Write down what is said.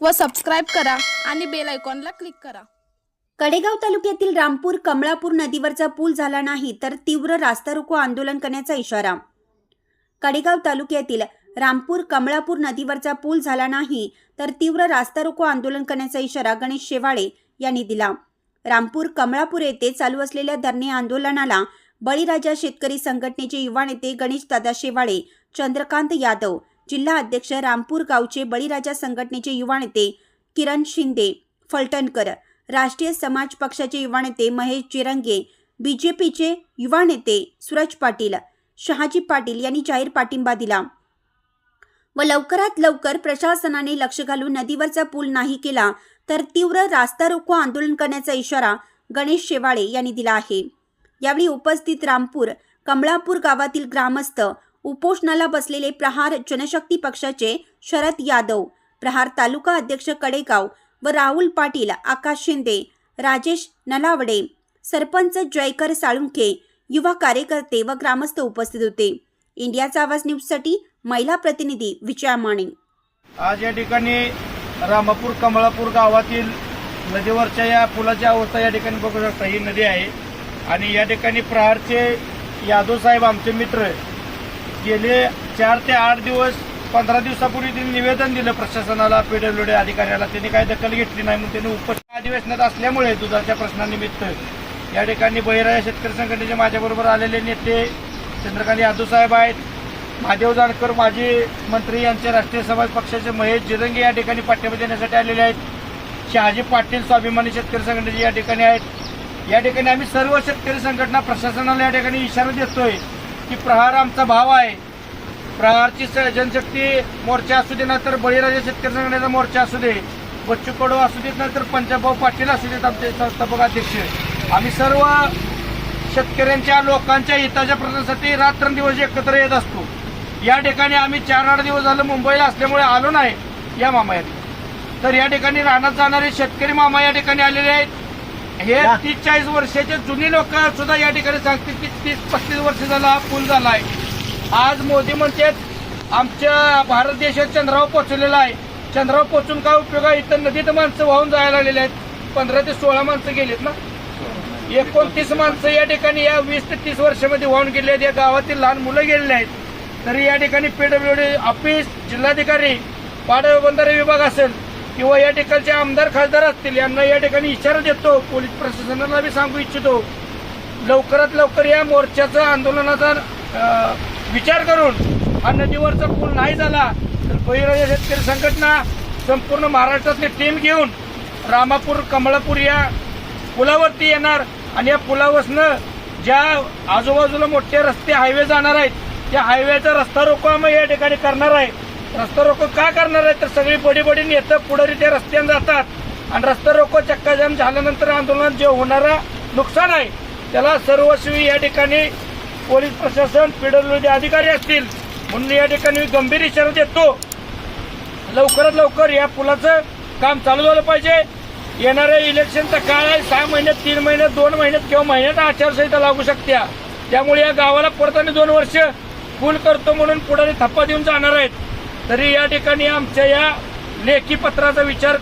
व सबस्क्राईब करा आणि बेल आयकॉनला क्लिक करा. कडेगाव तालुक्यातील रामपूर कमळापूर नदीवरचा पूल झाला नाही तर तीव्र रास्ता रोको आंदोलन करण्याचा इशारा. कडेगाव तालुक्यातील रामपूर कमळापूर नदीवरचा पूल झाला नाही तर तीव्र रास्ता रोको आंदोलन करण्याचा इशारा गणेश शेवाळे यांनी दिला. रामपूर कमळापूर येथे चालू असलेल्या धरणे आंदोलनाला बळीराजा शेतकरी संघटनेचे युवा नेते गणेश दादा शेवाळे चंद्रकांत यादव जिल्हा अध्यक्ष रामपूर गावचे बळीराजा संघटनेचे युवा नेते किरण शिंदे फलटणकर राष्ट्रीय समाज पक्षाचे युवा नेते महेश जिरंगे बीजेपीचे युवा नेते सूरज पाटील शहाजी पाटील यांनी जाहीर पाठिंबा दिला. व लवकरात लवकर प्रशासनाने लक्ष घालून नदीवरचा पूल नाही केला तर तीव्र रास्ता रोको आंदोलन करण्याचा इशारा गणेश शेवाळे यांनी दिला आहे. यावेळी उपस्थित रामपूर कमळापूर गावातील ग्रामस्थ उपोषणाला बसलेले प्रहार जनशक्ती पक्षाचे शरद यादव प्रहार तालुका अध्यक्ष कडेगाव व राहुल पाटील आकाश शिंदे राजेश नलावडे सरपंच जयकर साळुंखे युवा कार्यकर्ते व ग्रामस्थ उपस्थित होते. इंडियाचा आवाज न्यूजसाठी महिला प्रतिनिधी विजया माने. आज या ठिकाणी रामापूर कमळापूर गावातील नदीवरच्या या पुलाची अवस्था या ठिकाणी बघू शकता. ही नदी आहे. आणि या ठिकाणी प्रहारचे यादव साहेब आमचे मित्र गेले चार ते आठ दिवस पंधरा दिवसापूर्वी त्यांनी निवेदन दिलं प्रशासनाला पीडब्ल्यूडी अधिकाऱ्याला. त्यांनी काही दखल घेतली नाही म्हणून त्यांनी उपस्थित अधिवेशनात असल्यामुळे दुधाच्या प्रश्नानिमित्त. या ठिकाणी बहिराया शेतकरी संघटनेचे माझ्याबरोबर आलेले नेते चंद्रकांत यादव साहेब आहेत. महादेव जानकर माजी मंत्री यांचे राष्ट्रीय समाज पक्षाचे महेश जिरंगे या ठिकाणी पाठिंबा देण्यासाठी आलेले आहेत. शहाजी पाटील स्वाभिमानी शेतकरी संघटनेचे या ठिकाणी आहेत. या ठिकाणी आम्ही सर्व शेतकरी संघटना प्रशासनाला या ठिकाणी इशारा देतोय. की प्रहार आमचा भाव आहे. प्रहारची जनशक्ती मोर्चा असू दे तर बळीराजा शेतकरी संघटनेचा मोर्चा असू दे बच्चू कडू असू देत तर पंजाबभाऊ पाटील असू देत आमचे संस्थापक अध्यक्ष. आम्ही सर्व शेतकऱ्यांच्या लोकांच्या हिताच्या प्रश्नासाठी रात्रंदिवस एकत्र येत असतो. या ठिकाणी आम्ही चार आठ दिवस झालं मुंबईला असल्यामुळे आलो नाही या मामायात. तर या ठिकाणी राहण्यात जाणारे शेतकरी मामा या ठिकाणी आलेले आहेत. हे तीस चाळीस वर्षाचे जुनी लोक सुद्धा या ठिकाणी सांगतील की तीस पस्तीस वर्ष झाला पूल झाला आहे आज मोदी म्हणतात आमच्या भारत देशात चंद्रावर पोहोचलेला आहे. चंद्रावर पोहोचून काय उपयोग आहे? इथं नदीत माणसं वाहून जायला लागलेली आहेत. पंधरा ते सोळा माणसं गेलीत ना? एकोणतीस माणसं या ठिकाणी या वीस ते तीस वर्षामध्ये वाहून गेले आहेत. या गावातील लहान मुलं गेलेली आहेत. तरी या ठिकाणी पीडब्ल्यूडी ऑफिस जिल्हाधिकारी पाटबंधारे विभाग असेल किंवा या ठिकाणचे आमदार खासदार असतील यांना या ठिकाणी इशारा देतो. पोलीस प्रशासनाला बी सांगू इच्छितो. लवकरात लवकर या मोर्चाचा आंदोलनाचा विचार करून हा नदीवरचा पूल नाही झाला तर बहिराजा शेतकरी संघटना संपूर्ण महाराष्ट्रातली टीम घेऊन रामापूर कमळापूर या पुलावरती येणार आणि या पुलावरनं ज्या आजूबाजूला मोठे रस्ते हायवे जाणार आहेत त्या हायवेचा रस्ता रोको आम्ही या ठिकाणी करणार आहे. रस्ता रोको का करणार आहे? तर सगळी बडी बडी नेतं पुढारी त्या रस्त्याने जातात. आणि रस्ता रोको चक्काजाम झाल्यानंतर आंदोलनात जे होणारा नुकसान आहे त्याला सर्वस्वी या ठिकाणी पोलीस प्रशासन पीडब्ल्यूडी अधिकारी असतील. म्हणून या ठिकाणी मी गंभीर इशारा देतो. लवकरात लवकर या पुलाचं काम चालू झालं पाहिजे. येणाऱ्या इलेक्शनचा काळ आहे. सहा महिन्यात तीन महिन्यात दोन महिन्यात किंवा महिन्यात आचारसंहिता लागू शकत्या त्यामुळे या गावाला परत आणि दोन वर्ष फुल करतो म्हणून पुढारी थप्पा देऊन जाणार आहेत. तरी या ठिकाणी आमच्या या लेखी पत्राचा विचार